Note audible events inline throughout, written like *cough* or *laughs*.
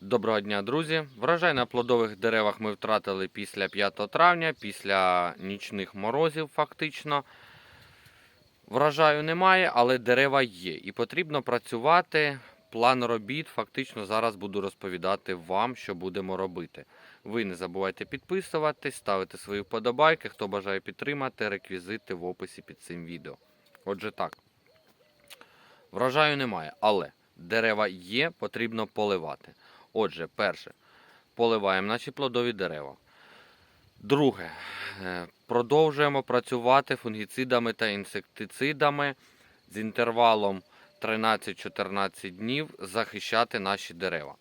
Доброго дня, друзі! Врожай на плодових деревах ми втратили після 5 травня, після нічних морозів, фактично. Врожаю немає, але дерева є. І потрібно працювати. План робіт фактично зараз буду розповідати вам, що будемо робити. Ви не забувайте підписуватись, ставити свої вподобайки. Хто бажає підтримати, реквізити в описі під цим відео. Отже, так. Врожаю немає, але дерева є, потрібно поливати. Отже, перше, поливаємо наші плодові дерева. Друге, е, продовжуємо працювати фунгіцидами та інсектицидами з інтервалом 13-14 днів захищати наші дерева.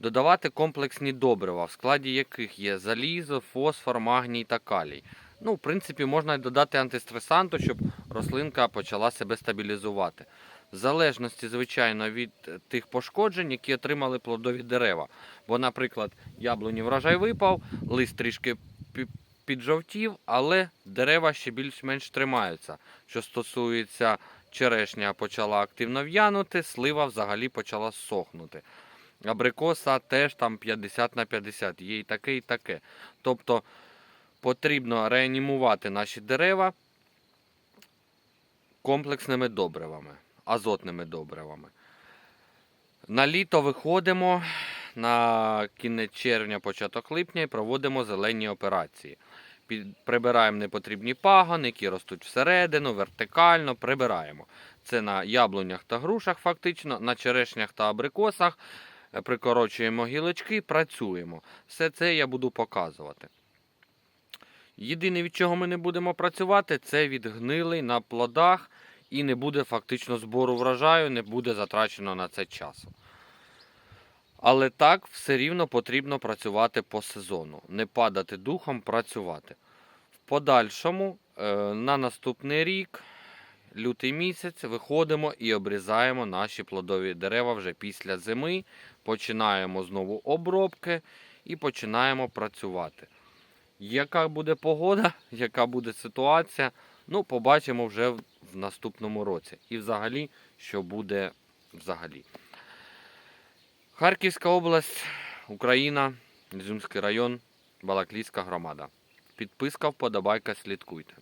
Додавати комплексні добрива, в складі яких є залізо, фосфор, магній та калій. Ну, в принципі, можна додати антистресанту, щоб рослинка почала себе стабілізувати. В залежності, звичайно, від тих пошкоджень, які отримали плодові дерева. Бо, наприклад, яблуні врожай випав, лист трішки піджовтів, але дерева ще більш-менш тримаються. Що стосується черешня почала активно в'янути, слива взагалі почала сохнути. Абрикоса теж там 50 на 50, є і таке, і таке. Тобто потрібно реанімувати наші дерева комплексними добривами, азотними добривами. На літо виходимо на кінець червня, початок липня і проводимо зелені операції. Прибираємо непотрібні пагони, які ростуть всередину, вертикально, прибираємо. Це на яблунях та грушах, фактично, на черешнях та абрикосах. Прикорочуємо гілочки, працюємо. Все це я буду показувати. Єдине, від чого ми не будемо працювати, це від гнилий на плодах і не буде фактично збору врожаю, не буде затрачено на це часу. Але так все рівно потрібно працювати по сезону, не падати духом, працювати. В подальшому, е, на наступний рік, лютий місяць, виходимо і обрізаємо наші плодові дерева вже після зими. Починаємо знову обробки і починаємо працювати. Яка буде погода, *laughs* яка буде ситуація, ну, побачимо вже в, наступному році. І взагалі, що буде взагалі. Харківська область, Україна, Ізюмський район, Балаклійська громада. Підписка, вподобайка, слідкуйте.